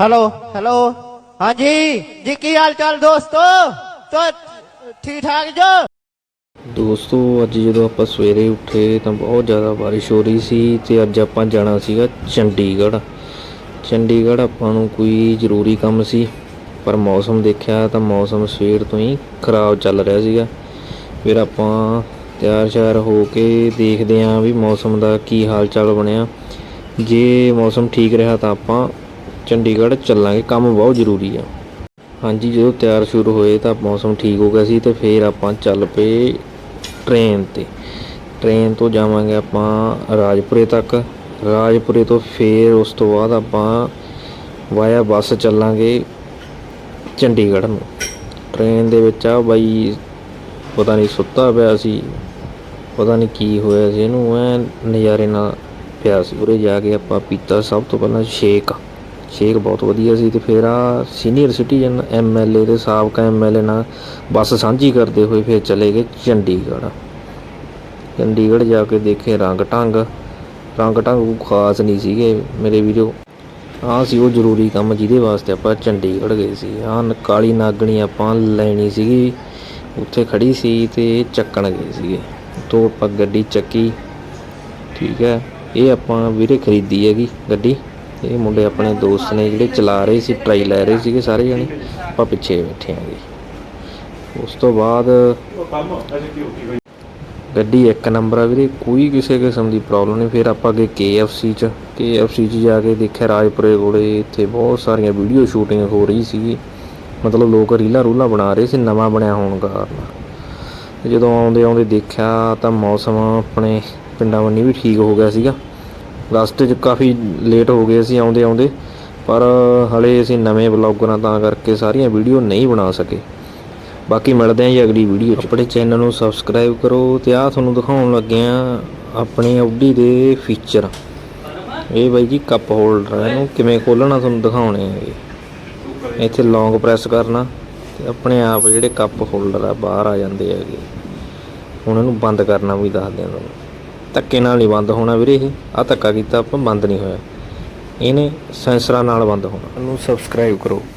Hello hello ਹਾਂਜੀ? ਜੀ, ਕੀ ਹਾਲ ਚਾਲ ਦੋਸਤੋ? ਤੋ ਠੀਕ ਠਾਕ ਜੋ? ਦੋਸਤੋ, ਅੱਜ ਜਦੋਂ ਆਪਾਂ ਸਵੇਰੇ ਉੱਠੇ ਤਾਂ ਬਹੁਤ ਜ਼ਿਆਦਾ ਬਾਰਿਸ਼ ਹੋ ਰਹੀ ਸੀ ਤੇ ਅੱਜ ਆਪਾਂ ਜਾਣਾ ਸੀਗਾ ਚੰਡੀਗੜ੍ਹ। ਚੰਡੀਗੜ੍ਹ ਆਪਾਂ ਨੂੰ ਕੋਈ ਜ਼ਰੂਰੀ ਕੰਮ ਸੀ, ਪਰ ਮੌਸਮ ਦੇਖਿਆ ਤਾਂ ਮੌਸਮ ਸਵੇਰ ਤੋਂ ਹੀ ਖਰਾਬ ਚੱਲ ਰਿਹਾ ਸੀਗਾ। ਫਿਰ ਆਪਾਂ ਤਿਆਰ ਸ਼ਿਆਰ ਹੋ ਕੇ ਦੇਖਦੇ ਆਂ ਵੀ ਮੌਸਮ ਦਾ ਕੀ ਹਾਲ ਚਾਲ ਬਣਿਆ। ਜੇ ਮੌਸਮ ਠੀਕ ਰਿਹਾ ਤਾਂ ਆਪਾਂ ਚੰਡੀਗੜ੍ਹ ਚੱਲਾਂਗੇ, ਕੰਮ ਬਹੁਤ ਜ਼ਰੂਰੀ ਆ। ਹਾਂਜੀ, ਜਦੋਂ ਤਿਆਰ ਸ਼ੁਰੂ ਹੋਏ ਤਾਂ ਮੌਸਮ ਠੀਕ ਹੋ ਗਿਆ ਸੀ ਤੇ ਫਿਰ ਆਪਾਂ ਚੱਲ ਪਏ ਟ੍ਰੇਨ ਤੇ। ਟ੍ਰੇਨ ਤੋਂ ਜਾਵਾਂਗੇ ਆਪਾਂ ਰਾਜਪੁਰੇ ਤੱਕ। ਰਾਜਪੁਰੇ ਤੋਂ ਫਿਰ ਉਸ ਤੋਂ ਬਾਅਦ ਆਪਾਂ ਵਾਇਆ ਬੱਸ ਚੱਲਾਂਗੇ ਚੰਡੀਗੜ੍ਹ ਨੂੰ। ਟ੍ਰੇਨ ਦੇ ਵਿੱਚ ਆ ਬਾਈ, ਪਤਾ ਨਹੀਂ ਸੁੱਤਾ ਪਿਆ ਸੀ, ਪਤਾ ਨਹੀਂ ਕੀ ਹੋਇਆ ਸੀ, ਇਹਨੂੰ ਐ ਨਜ਼ਾਰੇ ਨਾਲ ਪਿਆ ਸੀ। ਉਰੇ ਜਾ ਕੇ ਆਪਾਂ ਪੀਤਾ ਸਭ ਤੋਂ ਪਹਿਲਾਂ ਸ਼ੇਕ ਸ਼ੇਕ ਬਹੁਤ ਵਧੀਆ ਸੀ ਤੇ ਫਿਰ ਆ ਸੀਨੀਅਰ ਸਿਟੀਜ਼ਨ ਐਮਐਲਏ ਦੇ ਸਾਬਕਾ ਐਮਐਲਏ ਨਾਲ ਬੱਸ ਸਾਂਝੀ ਕਰਦੇ ਹੋਏ ਫਿਰ ਚਲੇ ਗਏ ਚੰਡੀਗੜ੍ਹ। ਚੰਡੀਗੜ੍ਹ ਜਾ ਕੇ ਦੇਖੇ ਰੰਗ ਢੰਗ। ਰੰਗ ਢੰਗ ਕੋਈ ਖਾਸ ਨਹੀਂ ਸੀਗੇ ਮੇਰੇ ਵੀਰੋ। ਆਹ ਸੀ ਉਹ ਜ਼ਰੂਰੀ ਕੰਮ ਜਿਹਦੇ ਵਾਸਤੇ ਆਪਾਂ ਚੰਡੀਗੜ੍ਹ ਗਏ ਸੀ। ਆਹ ਕਾਲੀ ਨਾਗਣੀ ਆਪਾਂ ਲੈਣੀ ਸੀਗੀ। ਉੱਥੇ ਖੜੀ ਸੀ ਤੇ ਚੱਕਣ ਗਏ ਸੀਗੇ। ਤੋਂ ਆਪਾਂ ਗੱਡੀ ਚੱਕੀ। ਠੀਕ ਹੈ। ਇਹ ਆਪਾਂ ਵੀਰੇ ਖਰੀਦੀ ਹੈਗੀ ਗੱਡੀ। ਇਹ ਮੁੰਡੇ ਆਪਣੇ ਦੋਸਤ ਨੇ ਜਿਹੜੇ ਚਲਾ ਰਹੇ ਸੀ ਟਰਾਈ ਲੈ ਰਹੇ ਸੀਗੇ ਸਾਰੇ ਜਣੇ, ਆਪਾਂ ਪਿੱਛੇ ਬੈਠੇ ਆਂਗੇ ਉਸ ਤੋਂ ਬਾਅਦ ਗੱਡੀ ਇੱਕ ਨੰਬਰ ਆ ਵੀਰੇ, ਕੋਈ ਕਿਸੇ ਕਿਸਮ ਦੀ ਪ੍ਰੋਬਲਮ ਨਹੀਂ। ਫਿਰ ਆਪਾਂ ਗਏ KFC ਚ KFC ਚ ਜਾ ਕੇ ਦੇਖਿਆ ਰਾਜਪੁਰੇ ਕੋਲੇ, ਇੱਥੇ ਬਹੁਤ ਸਾਰੀਆਂ ਵੀਡੀਓ ਸ਼ੂਟਿੰਗ ਹੋ ਰਹੀ ਸੀਗੀ। ਮਤਲਬ ਲੋਕ ਰੀਲਾਂ ਰੂਲਾਂ ਬਣਾ ਰਹੇ ਸੀ, ਨਵਾਂ ਬਣਿਆ ਹੋਣ ਕਾਰਨ। ਜਦੋਂ ਆਉਂਦੇ ਆਉਂਦੇ ਦੇਖਿਆ ਤਾਂ ਮੌਸਮ ਆਪਣੇ ਪਿੰਡਾਂ ਵੰਨੀ ਵੀ ਠੀਕ ਹੋ ਗਿਆ ਸੀਗਾ। ਰਸਤੇ 'ਚ ਕਾਫੀ ਲੇਟ ਹੋ ਗਏ ਅਸੀਂ ਆਉਂਦੇ ਆਉਂਦੇ, ਪਰ ਹਲੇ ਅਸੀਂ ਨਵੇਂ ਬਲੌਗਰਾਂ ਤਾਂ ਕਰਕੇ ਸਾਰੀਆਂ ਵੀਡੀਓ ਨਹੀਂ ਬਣਾ ਸਕੇ। ਬਾਕੀ ਮਿਲਦੇ ਹਾਂ ਜੀ ਅਗਲੀ ਵੀਡੀਓ 'ਚ। ਆਪਣੇ ਚੈਨਲ ਨੂੰ ਸਬਸਕ੍ਰਾਈਬ ਕਰੋ ਤੇ ਆ ਤੁਹਾਨੂੰ ਦਿਖਾਉਣ ਲੱਗੇ ਆ ਆਪਣੀ ਆਡੀ ਦੇ ਫੀਚਰ ਇਹ ਬਾਈ ਜੀ ਕੱਪ ਹੋਲਡਰ ਹੈ ਇਹਨੂੰ ਕਿਵੇਂ ਖੋਲਣਾ ਤੁਹਾਨੂੰ ਦਿਖਾਉਣੇ ਹੈਗੇ ਇੱਥੇ ਲੌਂਗ ਪ੍ਰੈਸ ਕਰਨਾ ਤੇ ਆਪਣੇ ਆਪ ਜਿਹੜੇ ਕੱਪ ਹੋਲਡਰ ਆ, ਬਾਹਰ ਆ ਜਾਂਦੇ ਹੈਗੇ। ਹੁਣ ਇਹਨੂੰ ਬੰਦ ਕਰਨਾ ਵੀ ਦੱਸਦੇ ਆ ਤੁਹਾਨੂੰ। ਧੱਕੇ ਨਾਲ ਨਹੀਂ ਬੰਦ ਹੋਣਾ ਵੀਰੇ ਇਹ। ਆ ਧੱਕਾ ਕੀਤਾ ਆਪਾਂ, ਬੰਦ ਨਹੀਂ ਹੋਇਆ। ਇਹਨੇ ਸੈਂਸਰਾਂ ਨਾਲ ਬੰਦ ਹੋਣਾ। ਨੂੰ ਸਬਸਕ੍ਰਾਈਬ ਕਰੋ।